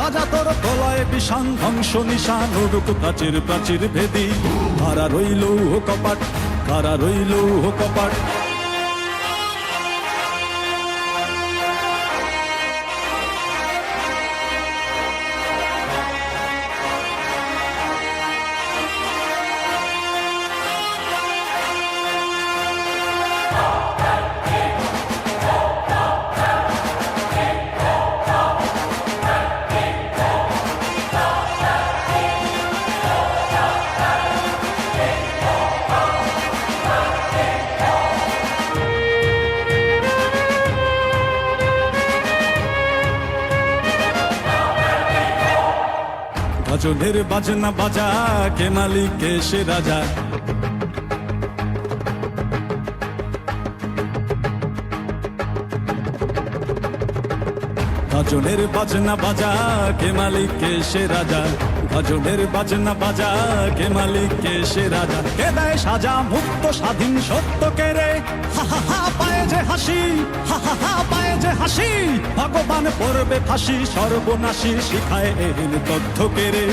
বাজা তোর প্রলয় বিষান ধ্বংস নিশান, উড়ুক প্রাচীর প্রাচীর ভেদি। কারা রইল কপাট? কারা রইল কপাট? ভজনের বাজনা বাজা, কে মালিক, কে সে রাজা। ভজনের বাজনা বাজা, কে মালিক, কে সে রাজা। ভজনের বাজনা বাজা, কে মালিক, কে সে রাজা, কে দেয় সাজা, মুক্ত, স্বাধীন, সত্য কে রে? হা হা হা, পায়ে যে হাসি, হা হা হা, পায়ে যে হাসি, ভগবান পড়বে ফাঁসি, সর্বনাশী শিখায় এহেন তথ্য কে রে?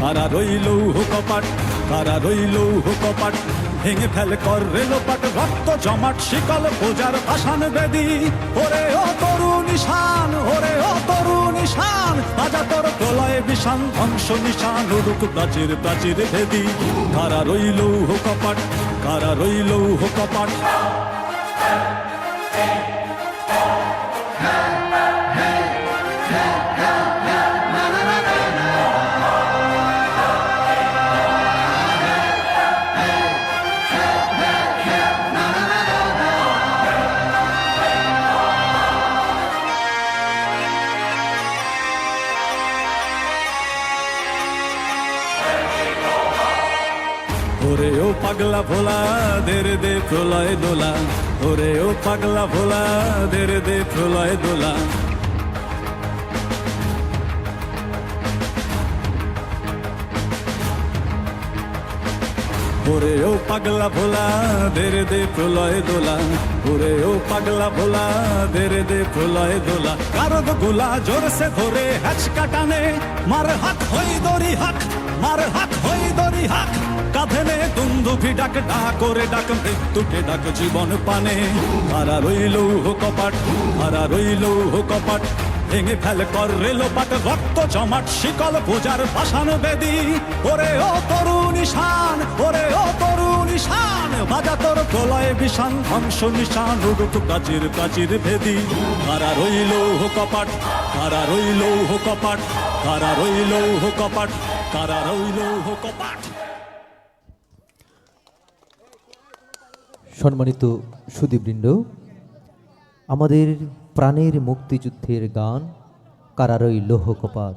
কারা রইল কপাট কারা রইল কপাট ভেঙে ফেল কর রেলোপাট রক্ত জমাট, শিকল পূজার ভাসান বেদি, ওরে বিষান ধ্বংস নিশান রুক প্রাচীর প্রাচীর ভেদি। কারা রইল কপাট কারা রইল কপাট? ওরে ও পাগলা ভোলা দের দে প্রলয় দোলা। ওরে ও পাগলা ভোলা দের দে প্রলয় দোলা। ওরে ও পাগলা ভোলা দের দে প্রলয় দোলা। ওরে ও পাগলা ভোলা দের দে প্রলয় দোলা। কারদ গোলা জোরসে ধরে হ্যাচ কাটানে মার হাত হই দড়ি হাক, মার হাত হই দড়ি হাক। কাঁধে নে দুন্দুভি ডাক ডাক করে ডাক, মৃত্যুকে ডাক জীবন পানে। হারা রইল কপাট হারা রইল কপাট। ভেঙে ফেল কর রেলোপাট রক্ত জমাট, শিকল পূজার পাষাণ বেদি। ওরে ও তরুণ ঈশান, ওরে ও তরুণ ঈশান, বাজা তোর প্রলয় বিষান, ধ্বংস নিশান, উড়ুক প্রাচীর প্রাচীর ভেদি। কারা রইল কপাট কারা রইল কপাট কারা রইল কপাট কারা রইল কপাট। সম্মানিত সুদীবৃন্দ আমাদের প্রাণের মুক্তিযুদ্ধের গান কারারই লৌহ কপাত